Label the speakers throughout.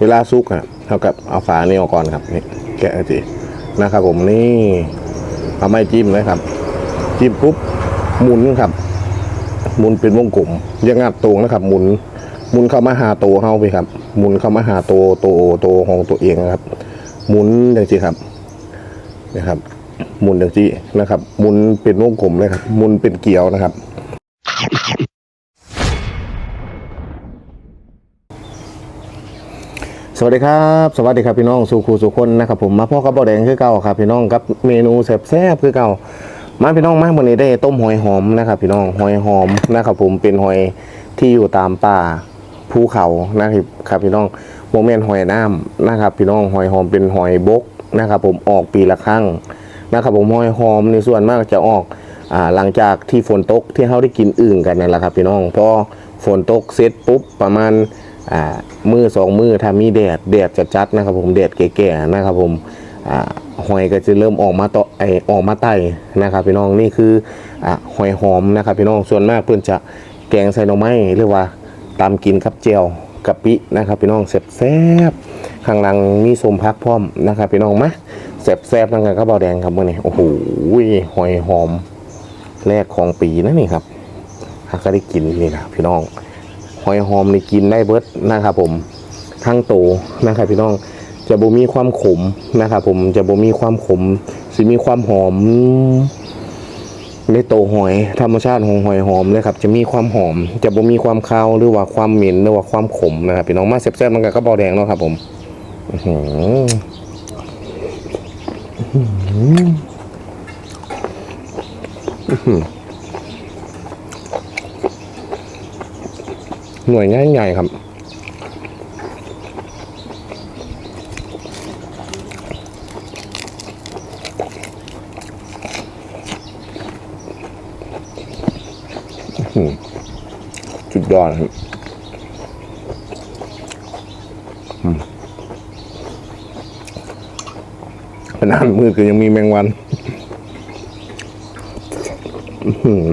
Speaker 1: เวลาซุกอะเท่ากับเอาฝานี่ออกก่อนครับนี่แกะจีนะครับผมนี่เอาไม้จิ้มเลยครับ จิ้มปุ๊บหมุนครับ หมุนเป็นวงกลมยังงัดตรงนะครับ หมุนหมุนเข้ามาหาโตัวเฮาไปครับ หมุนเข้ามาหาโตัวตัวตัวของตัวเองนะครับ หมุนอย่างจีครับนะครับ หมุนอย่างจีนะครับ หมุนเป็นวงกลมเลยครับ หมุนเป็นเกลียวนะครับ สวัสดีครับสวัสดีครับพี่น้องสุขูสุคนนะครับผมมาพ่อกับบ่อแดงคือเก่าครับ พี่น้องกับเมนูแซ่บๆคือเก่ามาพี่น้องมาวันนี้ได้ต้มหอยหอมนะครับพี่น้องหอยหอมนะครับผมเป็นหอยที่อยู่ตามป่าภูเขานะครับครับพี่น้องโมเมนหอยน้ำนะครับ พี่น้องหอยหอมเป็นหอยบกนะครับผมออกปีละครั้งนะครับผมหอยหอมในส่วนมากจะออกอ่าหลังจากที่ฝนตกที่เขาได้กินอึ่งกันนั่นแหละครับ พี่น้องพอฝนตกเสร็จปุ๊บประมาณ อ่ามือสองมือถ้ามีแดดแดดจะจัดนะครับ ผมแดดแก่ๆนะครับ ผมอ่าหอยก็จะเริ่มออกมาต่อไอออกมาไต่นะครับ พี่น้องนี่คืออ่าหอยหอมนะครับ พี่น้องส่วนมากเพื่อนจะแกงใส่หน่อไม้เรียกว่าตามกินกับเจียวกะปินะครับ พี่น้องแซ่บๆข้างหลังมีสมพักพร้อมนะครับ พี่น้องมาแซ่บๆนั่นกันก็เบาแดงครับมื่อนี้โอ้โหหอยหอมแรกของปีนะนี่ครับหากได้กินนี่นะพี่น้อง หอยหอมนี่กินได้เบิดนะครับผมทั้งโตนะครับพี่น้องจะบ่มีความขมนะครับผมจะบ่มีความขมสิมีความหอมในโตหอย ธรรมชาติของหอยหอมเลยครับ จะมีความหอม จะบ่มีความคาวหรือว่าความเหม็นหรือว่าความขมนะครับพี่น้องมาแซ่บๆมันกันก็บอแดงเนาะครับผมอื้อ หน่วยง่ายใหญ่ครับอื้อหือสุดยอดครับขนาดมืดก็ยังมีแมงวัน อื้อหือ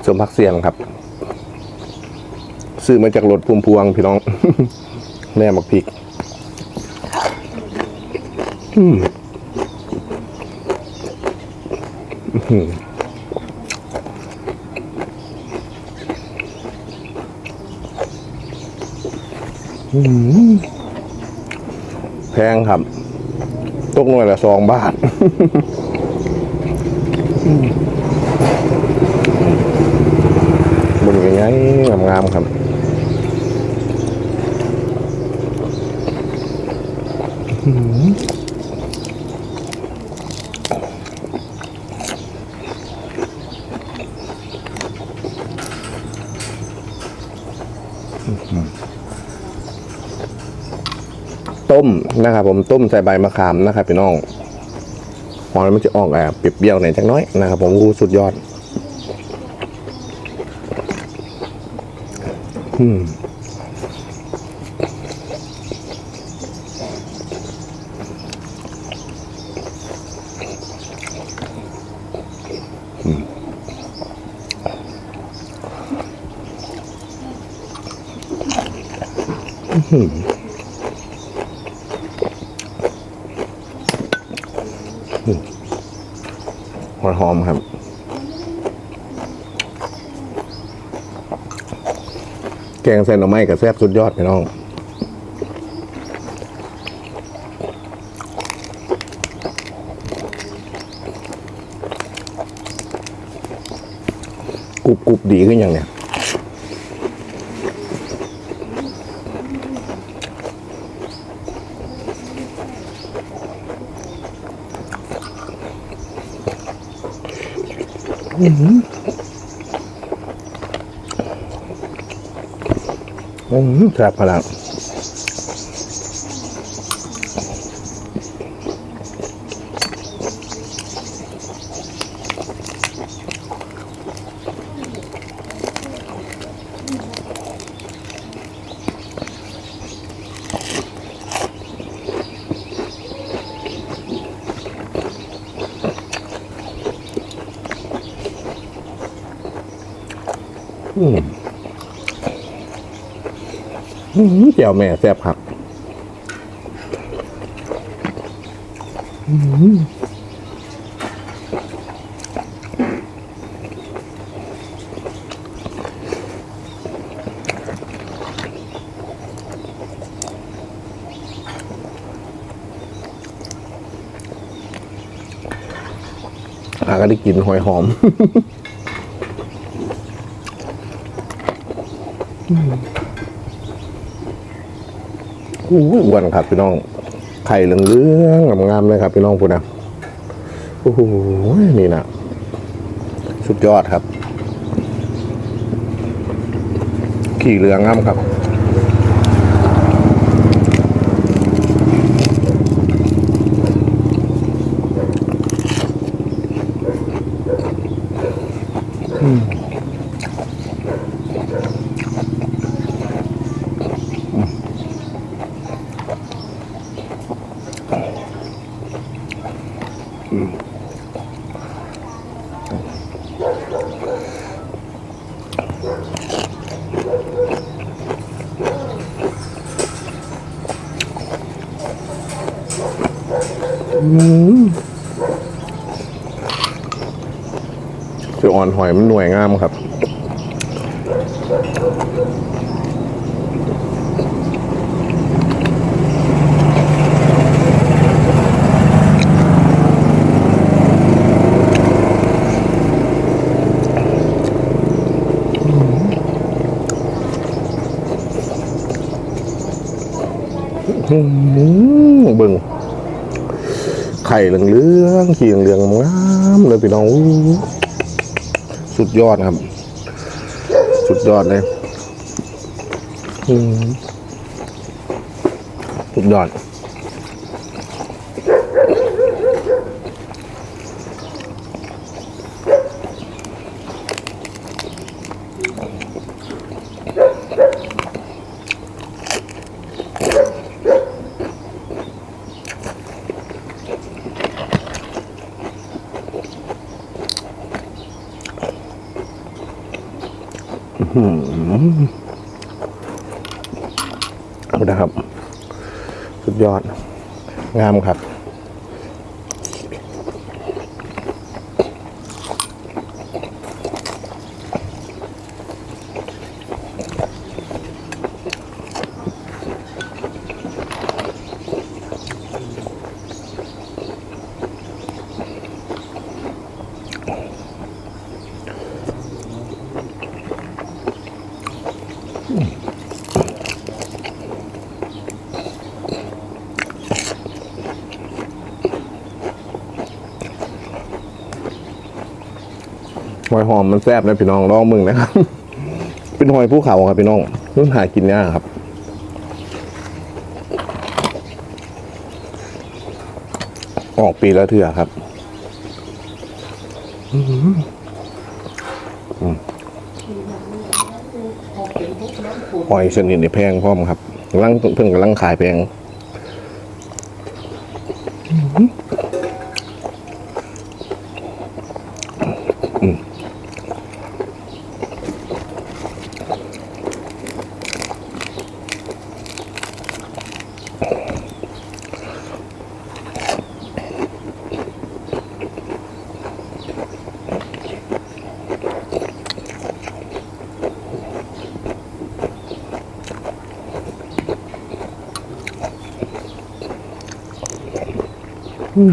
Speaker 1: ส มพักเสียงครับ ซื้อมาจากรถพุ่มพวงพี่น้อง แม่มักพริกแพงครับ ตกหน่วยละสองบาทยังไงงามครับต้มนะครับผมต้มใส่ใบมะขามนะครับพี่น้องหอยมันจะออกแอบเปรี้ยวๆหน่อยจักน้อยนะครับผมรู้สุดยอด อืมอืมอื้อหืออืมหัวหอมครับ แก งใส่หน่อไม้กับแซ่บสุดยอดพี่น้องกรุบกรุบดีขึ้นอยังเนี่ยอืม อืมครับพลังอืม เจียวแม่แซ่บครับอาก็ได้กลินหอยหอมอู้ย อ้วนครับพี่น้อง ไข่เหลืองๆงามๆเลยครับพี่น้องพูดนะโอ้โหนี่นะสุดยอดครับ ขี่เรืองามครับ อ่อนหอยมันหน่วยงามครับอืมเบิ่งไข่เหลืองๆขีเหลืองงามเลยพี่น้องอ สุดยอดครับ สุดยอดเลยอืมสุดยอด เอานะครับ สุดยอด งามครับ หอยหอมมันแซ่บนะพี่น้องลองมึงนะครับ เป็นหอยภูเขาครับพี่น้องนุ่นหากินยากครับออกปีละเถื่อครับอื้อหืออืมหอยชนิดนี้แพงพร้อมครับกำลังเพิ่งกำลังขายแพง ห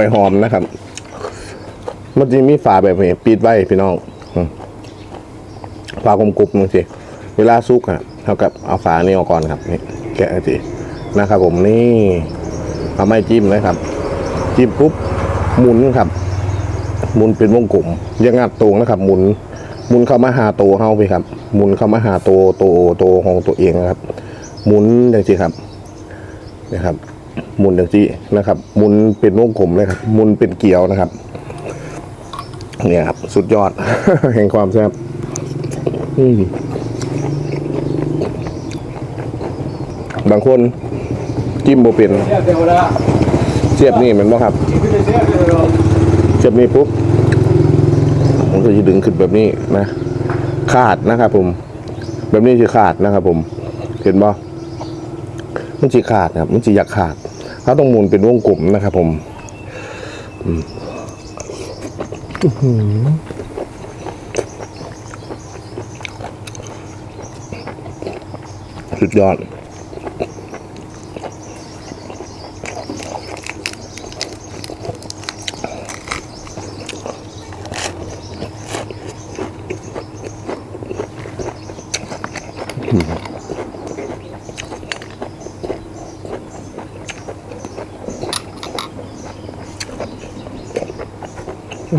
Speaker 1: อยหอมนะครับ มันจะมีฝาแบบนี้ปิดไว้พี่น้องฝากลมกรุบมึงสิ เวลาซุกอะเท่ากับเอาฝานี่ออกก่อนครับ นี่แกะสิ นะครับ ผมนี่เอาไม้จิ้มเลยครับ จิ้มปุ๊บหมุนครับหมุนเป็นวงกลมยังงัดตรงนะครับ หมุนหมุนเข้ามาหาตัวเฮาไปครับ หมุนเข้ามาหาตัวตัวตัวของตัวเองนะครับ หมุนอย่างสิครับนะครับ หมุนอย่างที่นะครับ หมุนเป็นวงกลมเลยครับ หมุนเป็นเกลียวนะครับ เนี่ยครับ สุดยอดแห่งความแซ่บอืม บางคนจิ้มโบเป็น
Speaker 2: เสียเดีย
Speaker 1: บนี่แมันบ่ครับ
Speaker 2: เสียเดีย
Speaker 1: บนี่ปุ๊บผมก็จะดึงขึ้นแบบนี้นะ ขาดนะครับผม แบบนี้คือขาดนะครับผม เห็นบ่มันจีขาดครับ มันจีอยากขาดเขาต้องมุนเป็นวงกลมนะครับผมสุดยอด หม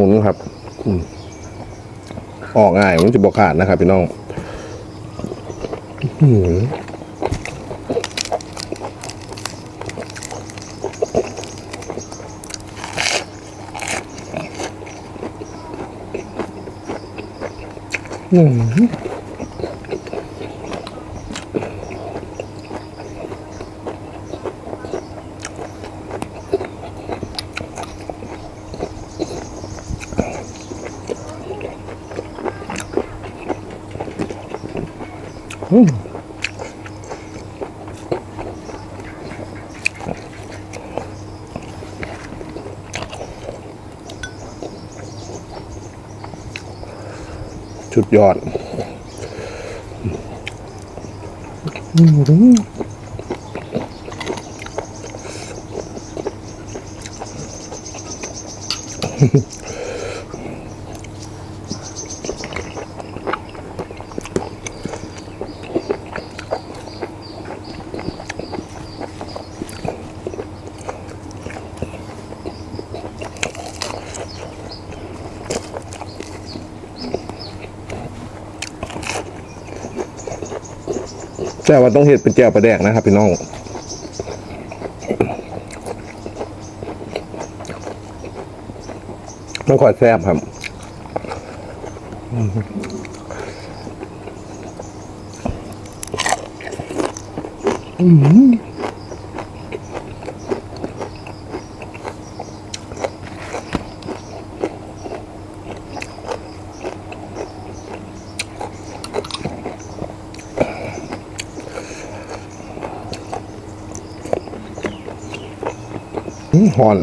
Speaker 1: ุนครับออกง่ายมันจะบอขาดนะครับพี่น้อง อื้อ หือ ชุดยอด แต่ว่าต้องเห็ดเป็นแจ่วปลาแดกนะครับพี่น้องต้องคอยแซ่บครับอืม หอน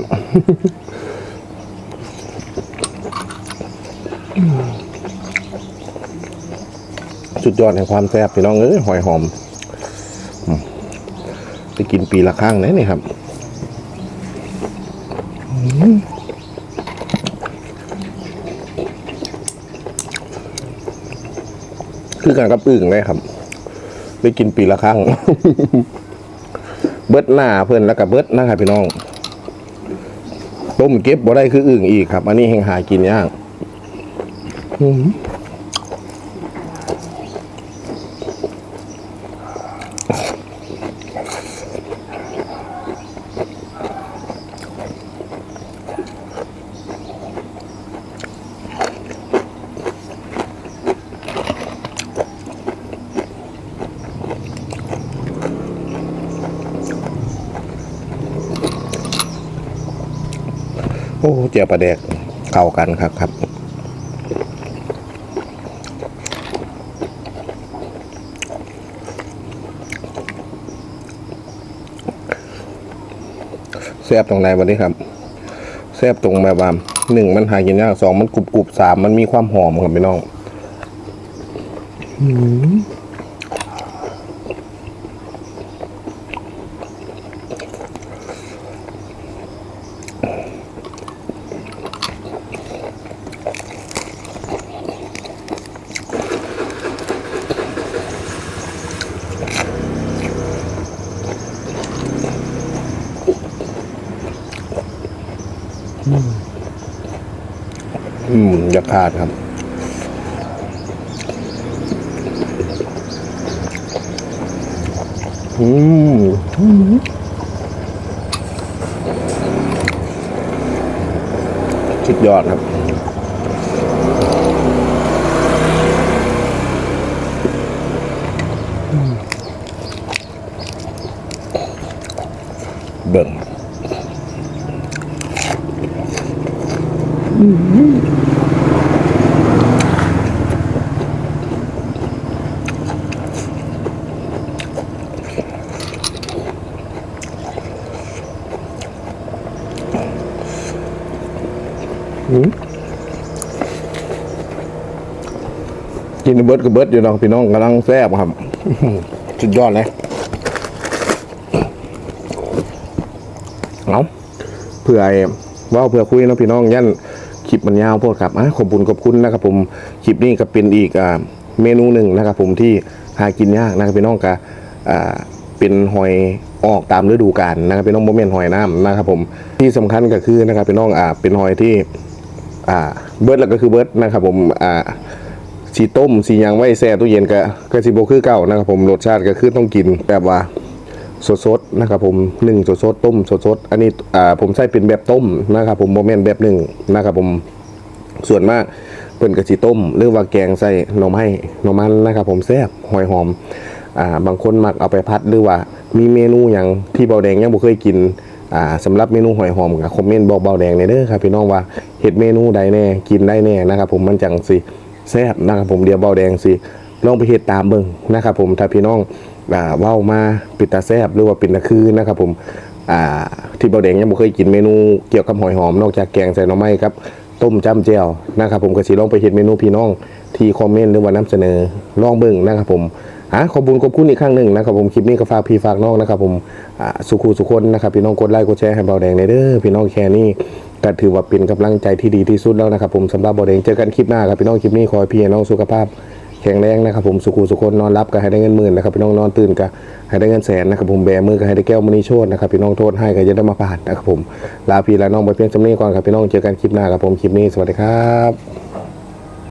Speaker 1: สุดยอดแห่งความแซ่บพี่น้องเอ้ยหอยหอมอืมไปกินปีละครั้งนะนี่ครับคือการกับอึ่งเลยครับไปกินปีละครั้ง เบิดหน้าเพื่อนแล้วก็เบิดนะครับพี่น้อง ต้มเก็บบ่ได้คืออึ่งอีกครับ อันนี้แหงหากินยาก เจียวปลาแดกเข้ากันครับครับแซ่บตรงไหนวันนี้ครับแซ่บตรงแบบว่าหนึ่งมันหากินยากสองมันกรุบกรุบสามมันมีความหอมครับพี่น้อง อืม อย่าขาดครับ อืมสุดยอดครับเบิ่ง เบิร์ดกับเบิร์ดอยู่น้องพี่น้องกำลังแซ่บครับ สุดยอดเลยเอาเผื่อไอ้ว่าเผื่อคุยเนาะพี่น้องยันคลิปมันยาวโพดครับอะขอบคุณขอบคุณนะครับ ผมคลิปนี้ก็เป็นอีกอ่าเมนูหนึ่งนะครับ ผมที่หากินยากนะครับพี่น้องก็อ่าเป็นหอยออกตามฤดูกาลนะครับพี่น้องโมเมนหอยน้ำนะครับผมที่สำคัญก็คือนะครับพี่น้องอ่าเป็นหอยที่อ่าเบิร์ดแล้วก็คือเบิร์ดนะครับผมอ่า สีต้มสียังไว้แช่ตู้เย็นก็ก็สิบ่คือเก่านะครับผมรสชาติก็คือต้องกินแบบว่าสดๆนะครับผมหนึ่งสดๆต้มสดๆอันนี้อ่าผมใส่เป็นแบบต้มนะครับผมโมเมนแบบหนึ่งนะครับผมส่วนมากเพิ่นก็สิต้ม หรือว่าแกงใส่น่อไม้น่อมันนะครับผมแซ่บหอยหอมอ่าบางคนมักเอาไปพัดหรือว่ามีเมนูอย่างที่เบาแดงยังบ่เคยกินอ่าสำหรับเมนูหอยหอมก็คอมเมนต์บอกเบาแดงในอยเด้อครับพี่น้องว่าเฮ็ดเมนูใดแน่กินได้แน่นะครับผมมันจังสิ แซ่บนะครับผมเดียวเบาแดงสิลองไปเฮ็ดตามเบิ่งนะครับผมถ้าพี่น้องอ่าเว้ามาปิดตาแซ่บหรือว่าปิดตาคือนะครับผมอ่าที่เบาแดงยังบ่เคยกินเมนูเกี่ยวกับหอยหอมนอกจากแกงใส่หน่อไม้ครับต้มจ้ำแจ่วนะครับผมก็สิลองไปเฮ็ดเมนูพี่น้องที่คอมเมนต์หรือว่านำเสนอลองเบิ่งนะครับผม อะขอบุญขอบคุณอีกครั้งหนึ่งนะครับผมคลิปนี้ก็ฝากพี่ฝากน้องนะครับผมสุขูสุคนนะครับพี่น้องกดไลค์กดแชร์ให้เบาแดงในเด้อพี่น้องแค่นี้ก็ถือว่าเป็นกำลังใจที่ดีที่สุดแล้วนะครับผมสำหรับเบอดงเจอกันคลิปหน้าครับพี่น้องคลิปนี้ขอให้พี่น้องสุขภาพแข็งแรงนะครับผมสุขุสุขคนนอนรับก็ให้ได้เงินหมื่นนะครับพี่น้องนอนตื่นก็ให้ได้เงินแสนนะครับผมแบมือก็ให้ได้แก้วมณีโชตนะครับพี่น้องโทษให้ก็จะได้มาผ่านนะครับผมลาพี่ลาน้องไปเพียงจำนี้ก่อนครับพี่น้องเจอกันคลิปหน้าครับผมคลิปนี้สวัสดีครับ